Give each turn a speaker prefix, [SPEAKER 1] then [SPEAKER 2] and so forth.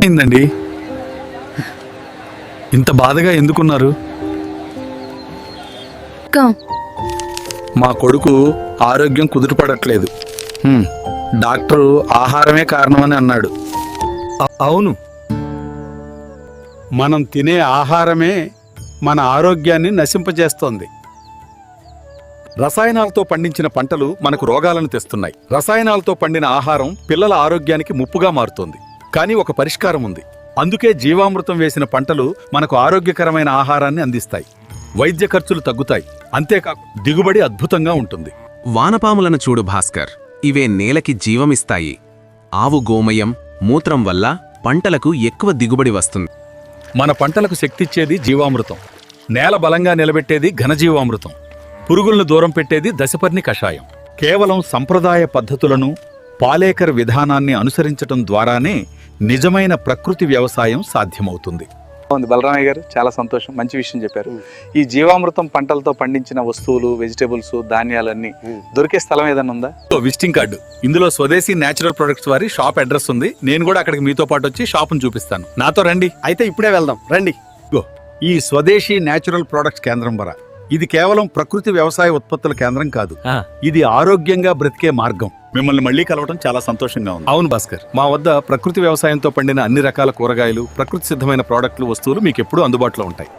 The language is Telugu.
[SPEAKER 1] అయిందండి ఇంత బాధగా ఎందుకున్నారు? మా కొడుకు ఆరోగ్యం కుదుటపడట్లేదు. హ్మ్, డాక్టరు ఆహారమే కారణమని అన్నాడు.
[SPEAKER 2] అ- అవును. మనం తినే ఆహారమే మన ఆరోగ్యాన్ని నశింపజేస్తోంది.
[SPEAKER 3] రసాయనాలతో పండించిన పంటలు మనకు రోగాలను తెస్తున్నాయి. రసాయనాలతో పండిన ఆహారం పిల్లల ఆరోగ్యానికి ముప్పుగా మారుతోంది. కానీ ఒక పరిష్కారం ఉంది. అందుకే జీవామృతం వేసిన పంటలు మనకు ఆరోగ్యకరమైన ఆహారాన్ని అందిస్తాయి. వైద్య ఖర్చులు తగ్గుతాయి. అంతేకాక దిగుబడి అద్భుతంగా ఉంటుంది.
[SPEAKER 4] వానపాములను చూడు భాస్కర్. ఇవే నేలకి జీవమిస్తాయి. ఆవు గోమయం మూత్రం వల్ల పంటలకు ఎక్కువ దిగుబడి వస్తుంది.
[SPEAKER 3] మన పంటలకు శక్తిచ్చేది జీవామృతం. నేల బలంగా నిలబెట్టేది ఘనజీవామృతం. పురుగులను దూరం పెట్టేది దశపర్ణి కషాయం. కేవలం సంప్రదాయ పద్ధతులను పాలేకర్ విధానాన్ని అనుసరించటం ద్వారానే నిజమైన ప్రకృతి వ్యవసాయం సాధ్యమవుతుంది.
[SPEAKER 5] ఉంది బలరామయ్య గారు చాలా సంతోషం. మంచి విషయం చెప్పారు. ఈ జీవామృతం పంటలతో పండించిన వస్తువులు వెజిటేబుల్స్ ధాన్యాలన్నీ దొరికే స్థలం ఏదైనా ఉందా?
[SPEAKER 3] Visiting card. ఇందులో స్వదేశీ నేచురల్ ప్రొడక్ట్స్ వారి షాప్ అడ్రస్ ఉంది. నేను కూడా అక్కడికి మీతో పాటు వచ్చి షాపును చూపిస్తాను. నాతో రండి.
[SPEAKER 2] అయితే ఇప్పుడే వెళ్దాం. రండి.
[SPEAKER 3] ఈ స్వదేశీ నేచురల్ ప్రొడక్ట్స్ కేంద్రం వర. ఇది కేవలం ప్రకృతి వ్యవసాయ ఉత్పత్తుల కేంద్రం కాదు. ఇది ఆరోగ్యంగా బ్రతికే మార్గం. మిమ్మల్ని మళ్ళీ కలవడం చాలా సంతోషంగా ఉంది. అవును భాస్కర్. మా వద్ద ప్రకృతి వ్యవసాయంతో పండిన అన్ని రకాల కూరగాయలు ప్రకృతి సిద్ధమైన ప్రోడక్ట్లు వస్తువులు మీకు ఎప్పుడూ అందుబాటులో ఉంటాయి.